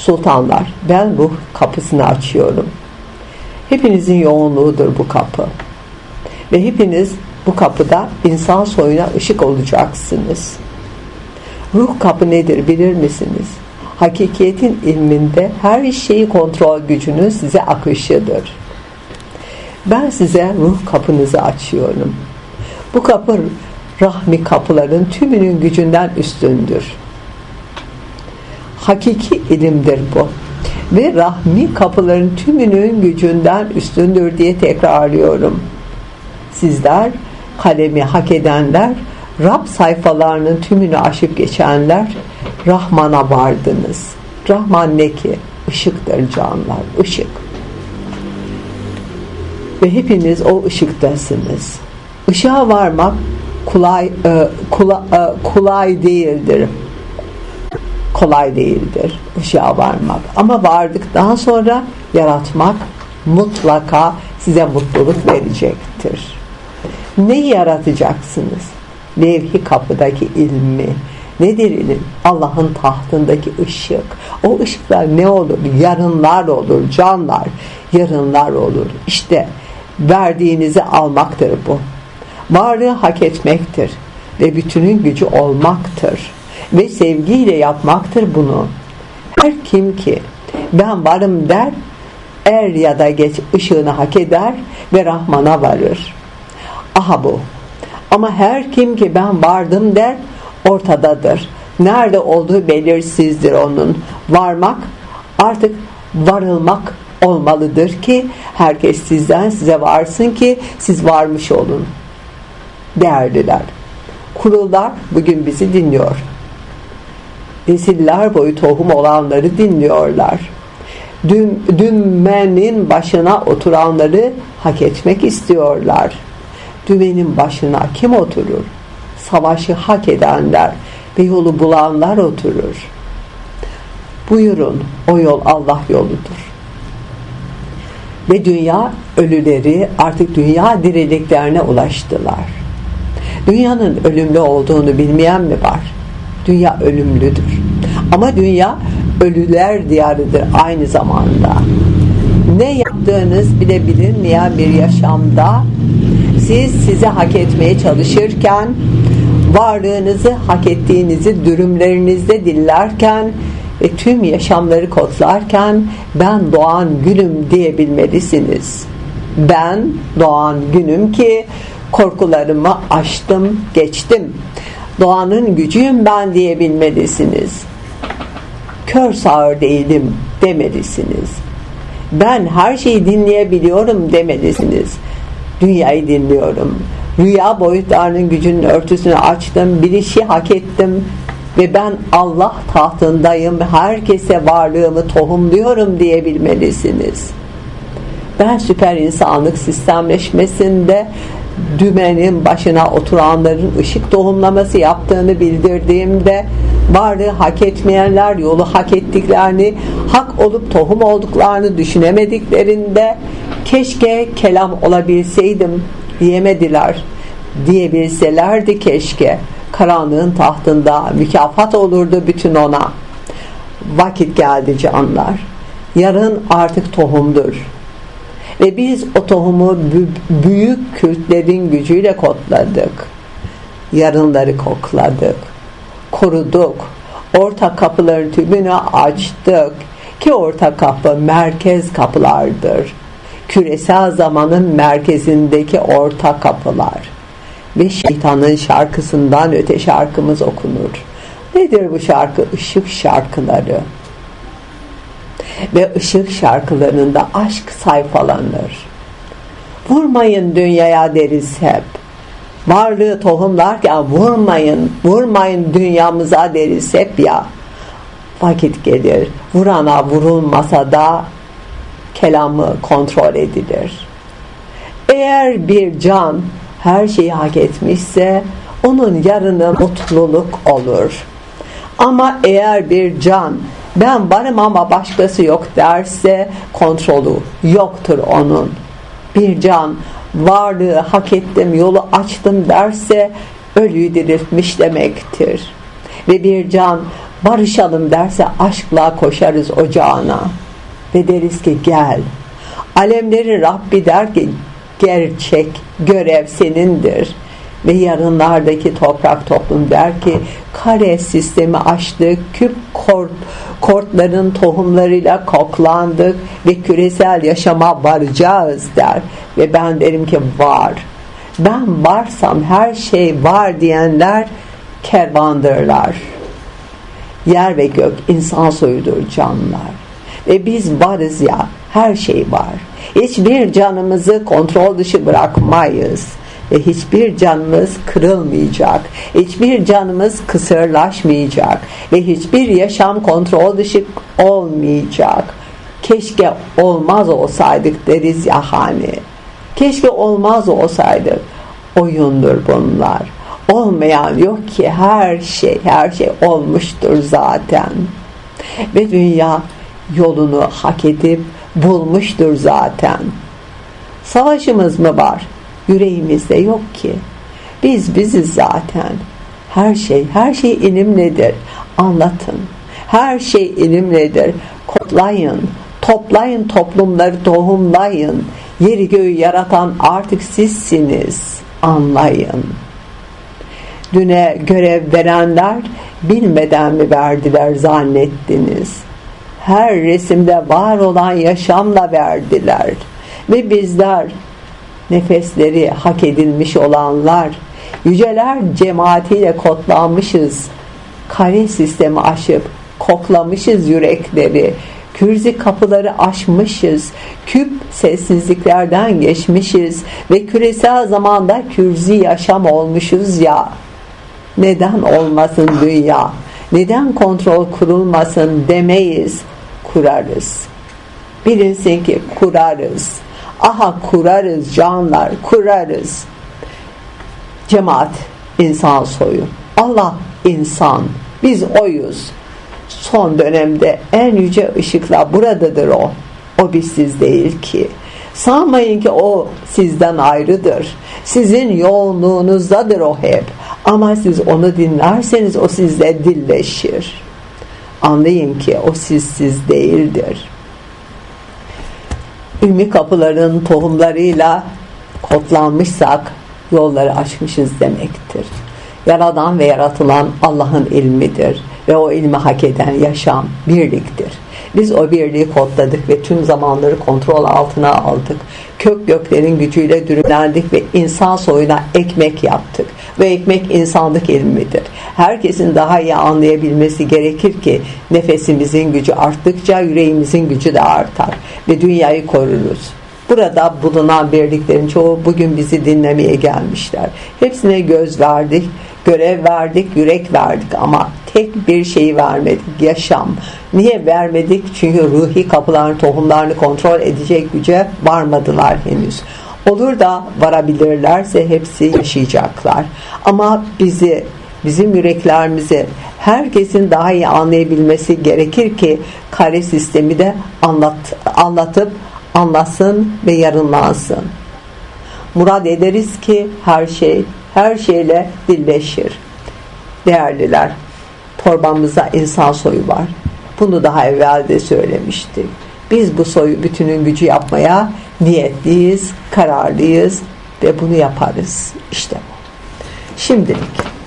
Sultanlar, ben ruh kapısını açıyorum. Hepinizin yoğunluğudur bu kapı. Ve hepiniz bu kapıda insan soyuna ışık olacaksınız. Ruh kapı nedir bilir misiniz? Hakikiyetin ilminde her şeyi kontrol gücünün size akışıdır. Ben size ruh kapınızı açıyorum. Bu kapı rahmi kapıların tümünün gücünden üstündür. Hakiki ilimdir bu. Ve rahmi kapıların tümünün gücünden üstündür diye tekrarlıyorum. Sizler kalemi hak edenler, Rab sayfalarının tümünü aşıp geçenler Rahman'a vardınız. Rahman ne ki? Işıktır canlar, ışık. Ve hepiniz o ışıktasınız. Işığa varmak kolay e, kolay, e, kolay değildir. Kolay değildir ışığa varmak. Ama vardıktan sonra yaratmak mutlaka size mutluluk verecektir. Neyi yaratacaksınız? Levhi kapıdaki ilmi. Nedir ilim? Allah'ın tahtındaki ışık. O ışıklar ne olur? Yarınlar olur, canlar. Yarınlar olur. İşte verdiğinizi almaktır bu. Varlığı hak etmektir ve bütünün gücü olmaktır ve sevgiyle yapmaktır bunu. Her kim ki ben varım der, er ya da geç ışığını hak eder ve Rahman'a varır. Aha bu. Ama her kim ki ben vardım der, ortadadır. Nerede olduğu belirsizdir onun. Varmak artık varılmak olmalıdır ki herkes sizden size varsın ki siz varmış olun. Değerliler. Kurullar bugün bizi dinliyor. Nesiller boyu tohum olanları dinliyorlar. Düm, dümenin başına oturanları hak etmek istiyorlar. Dümenin başına kim oturur? Savaşı hak edenler ve yolu bulanlar oturur. Buyurun o yol Allah yoludur. Ve dünya ölüleri artık dünya diriliklerine ulaştılar. Dünyanın ölümlü olduğunu bilmeyen mi var? Dünya ölümlüdür. Ama dünya ölüler diyarıdır aynı zamanda. Ne yaptığınız bile bilinmeyen bir yaşamda siz sizi hak etmeye çalışırken varlığınızı hak ettiğinizi dürümlerinizde dillerken ve tüm yaşamları kodlarken ben doğan günüm diyebilmelisiniz. Ben doğan günüm ki korkularımı aştım, geçtim. Doğanın gücüyüm ben diyebilmelisiniz. Kör sağır değilim demelisiniz. Ben her şeyi dinleyebiliyorum demelisiniz. Dünyayı dinliyorum. Rüya boyutlarının gücünün örtüsünü açtım, bilişi hak ettim ve ben Allah tahtındayım, herkese varlığımı tohumluyorum diyebilmelisiniz. Ben süper insanlık sistemleşmesinde dümenin başına oturanların ışık tohumlaması yaptığını bildirdiğimde varlığı hak etmeyenler yolu hak ettiklerini hak olup tohum olduklarını düşünemediklerinde keşke kelam olabilseydim diyemediler. Diyebilselerdi keşke. Karanlığın tahtında mükafat olurdu bütün ona. Vakit geldi canlar. Yarın artık tohumdur ve biz o tohumu büyük kültlerin gücüyle kodladık. Yarınları kokladık. Koruduk. Orta kapıların tümünü açtık. Ki orta kapı merkez kapılardır. Küresel zamanın merkezindeki orta kapılar. Ve şeytanın şarkısından öte şarkımız okunur. Nedir bu şarkı? Işık şarkıları ve ışık şarkılarında aşk sayfalanır. Vurmayın dünyaya deriz hep. Varlığı tohumlarken vurmayın, vurmayın dünyamıza deriz hep ya. Vakit gelir, vurana vurulmasa da kelamı kontrol edilir. Eğer bir can her şeyi hak etmişse onun yarını mutluluk olur. Ama eğer bir can ben varım ama başkası yok derse kontrolü yoktur onun. Bir can varlığı hak ettim yolu açtım derse ölüyü diriltmiş demektir. Ve bir can barışalım derse aşkla koşarız ocağına ve deriz ki gel. Alemleri Rabbi der ki gerçek görev senindir. Ve yarınlardaki toprak toplum der ki kare sistemi açtık, küp kort, kortların tohumlarıyla koklandık ve küresel yaşama varacağız der. Ve ben derim ki var. Ben varsam her şey var diyenler kervandırlar. Yer ve gök insan soyudur canlılar. Ve biz varız ya her şey var. Hiçbir canımızı kontrol dışı bırakmayız. Ve hiçbir canımız kırılmayacak. Hiçbir canımız kısırlaşmayacak. Ve hiçbir yaşam kontrol dışı olmayacak. Keşke olmaz olsaydık deriz ya hani. Keşke olmaz olsaydık. Oyundur bunlar. Olmayan yok ki her şey, her şey olmuştur zaten. Ve dünya yolunu hak edip bulmuştur zaten. Savaşımız mı var? Yüreğimizde yok ki. Biz biziz zaten. Her şey, her şey ilimlidir. Anlatın. Her şey ilimlidir. Kodlayın. Toplayın toplumları tohumlayın. Yeri göğü yaratan artık sizsiniz. Anlayın. Düne görev verenler bilmeden mi verdiler zannettiniz? Her resimde var olan yaşamla verdiler. Ve bizler nefesleri hak edilmiş olanlar, yüceler cemaatiyle kodlanmışız, kare sistemi aşıp koklamışız yürekleri, kürzi kapıları aşmışız, küp sessizliklerden geçmişiz ve küresel zamanda kürzi yaşam olmuşuz ya. Neden olmasın dünya? Neden kontrol kurulmasın demeyiz, kurarız. Bilinsin ki kurarız. Aha kurarız canlar, kurarız. Cemaat, insan soyu. Allah insan, biz oyuz. Son dönemde en yüce ışıkla buradadır o. O bizsiz değil ki. Sanmayın ki o sizden ayrıdır. Sizin yoğunluğunuzdadır o hep. Ama siz onu dinlerseniz o sizle dilleşir. Anlayın ki o sizsiz değildir. Ümmi kapıların tohumlarıyla kodlanmışsak yolları açmışız demektir. Yaradan ve yaratılan Allah'ın ilmidir ve o ilmi hak eden yaşam birliktir. Biz o birliği kodladık ve tüm zamanları kontrol altına aldık. Kök göklerin gücüyle dürülendik ve insan soyuna ekmek yaptık. Ve ekmek insanlık ilmidir. Herkesin daha iyi anlayabilmesi gerekir ki nefesimizin gücü arttıkça yüreğimizin gücü de artar ve dünyayı koruruz. Burada bulunan birliklerin çoğu bugün bizi dinlemeye gelmişler. Hepsine göz verdik, görev verdik, yürek verdik ama tek bir şeyi vermedik, yaşam. Niye vermedik? Çünkü ruhi kapıların tohumlarını kontrol edecek güce varmadılar henüz. Olur da varabilirlerse hepsi yaşayacaklar. Ama bizi bizim yüreklerimizi herkesin daha iyi anlayabilmesi gerekir ki kare sistemi de anlat, anlatıp anlasın ve yarınlansın. Murad ederiz ki her şey her şeyle dilleşir. Değerliler, torbamızda insan soyu var. Bunu daha evvel de söylemiştik. Biz bu soyu bütünün gücü yapmaya niyetliyiz, kararlıyız ve bunu yaparız. İşte bu. Şimdilik